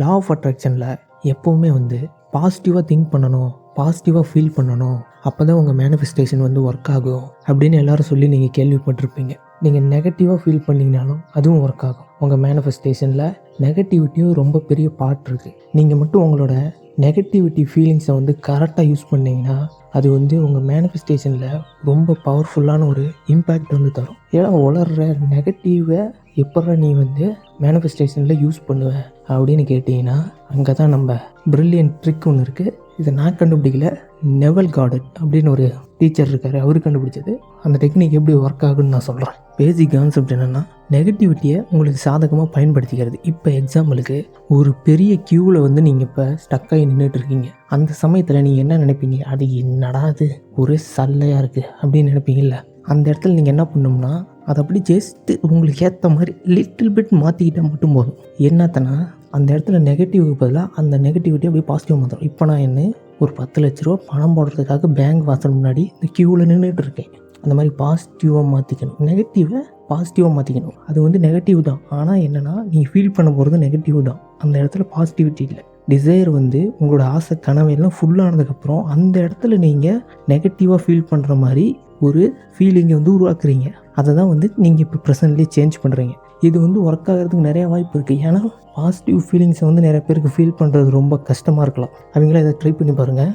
Law of அட்ராக்ஷனில் எப்போவுமே வந்து பாசிட்டிவாக திங்க் பண்ணணும் பாசிட்டிவாக ஃபீல் பண்ணணும். அப்போ தான் உங்கள் மேனிஃபெஸ்டேஷன் வந்து ஒர்க் ஆகும் அப்படின்னு எல்லாரும் சொல்லி நீங்கள் கேள்விப்பட்டிருப்பீங்க. நீங்கள் நெகட்டிவாக ஃபீல் பண்ணிங்கனாலும் அதுவும் ஒர்க் ஆகும். உங்கள் மேனிஃபெஸ்டேஷனில் நெகட்டிவிட்டியும் ரொம்ப பெரிய பார்ட் இருக்குது நீங்கள் மட்டும் உங்களோட நெகட்டிவிட்டி ஃபீலிங்ஸை வந்து கரெக்டாக யூஸ் பண்ணிங்கன்னா அது வந்து உங்கள் மேனிஃபெஸ்டேஷனில் ரொம்ப பவர்ஃபுல்லான ஒரு இம்பேக்ட் வந்து தரும். ஏன்னா உளர்ற நெகட்டிவை எப்பட்றா நீ வந்து மேனிஃபெஸ்டேஷனில் யூஸ் பண்ணுவ அப்படின்னு கேட்டிங்கன்னா அங்கே தான் நம்ம ப்ரில்லியன்ட் ட்ரிக் ஒன்று இருக்குது இதை நான் கண்டுபிடிக்கல. நெவல் கார்டன் அப்படின்னு ஒரு டீச்சர் இருக்கார். அவர் கண்டுபிடிச்சது. அந்த டெக்னிக் எப்படி ஒர்க் ஆகுன்னு நான் சொல்கிறேன் பேசிக் கான்செப்ட் என்னென்னா நெகட்டிவிட்டியை உங்களுக்கு சாதகமாக பயன்படுத்திக்கிறது. இப்போ எக்ஸாம்பிளுக்கு ஒரு பெரிய க்யூவில் வந்து நீங்கள் இப்போ ஸ்டக்காகி நின்றுட்டு இருக்கீங்க. அந்த சமயத்தில் நீங்கள் என்ன நினைப்பீங்க? அது என்னடா அது ஒரே சல்லையாக இருக்குது அப்படின்னு நினைப்பீங்கல்ல. அந்த இடத்துல நீங்கள் என்ன பண்ணோம்னா அதை அப்படி ஜஸ்ட்டு உங்களுக்கு ஏற்ற மாதிரி லிட்டில் பிட் மாற்றிக்கிட்டால் மட்டும் போதும். என்னத்தனா அந்த இடத்துல நெகட்டிவ்க்கு பதிலாக அந்த நெகட்டிவிட்டி அப்படியே பாசிட்டிவ் மாற்றணும் இப்போ நான் என்ன ஒரு பத்து லட்ச ரூபா பணம் போடுறதுக்காக பேங்க் வாசல் முன்னாடி இந்த க்யூவில் நின்றுட்டு இருக்கேன். அந்த மாதிரி பாசிட்டிவாக மாற்றிக்கணும் நெகட்டிவை பாசிட்டிவாக மாற்றிக்கணும் அது வந்து நெகட்டிவ் தான். ஆனால் என்னென்னா நீங்கள் ஃபீல் பண்ண போகிறது நெகட்டிவ் தான். அந்த இடத்துல பாசிட்டிவிட்டி இல்லை. டிசைர் வந்து உங்களோட ஆசை கனவையெல்லாம் ஃபுல்லானதுக்கப்புறம் அந்த இடத்துல நீங்கள் நெகட்டிவாக ஃபீல் பண்ணுற மாதிரி ஒரு ஃபீலிங்கை வந்து உருவாக்குறீங்க. அதை தான் வந்து நீங்கள் இப்போ ப்ரெசன்ட்லேயே சேஞ்ச் பண்ணுறீங்க இது வந்து ஒர்க் ஆகிறதுக்கு நிறைய வாய்ப்பு இருக்குது ஏன்னா பாசிட்டிவ் ஃபீலிங்ஸை வந்து நிறைய பேருக்கு ஃபீல் பண்ணுறது ரொம்ப கஷ்டமாக இருக்கலாம். அவங்கள இதை ட்ரை பண்ணி பாருங்கள்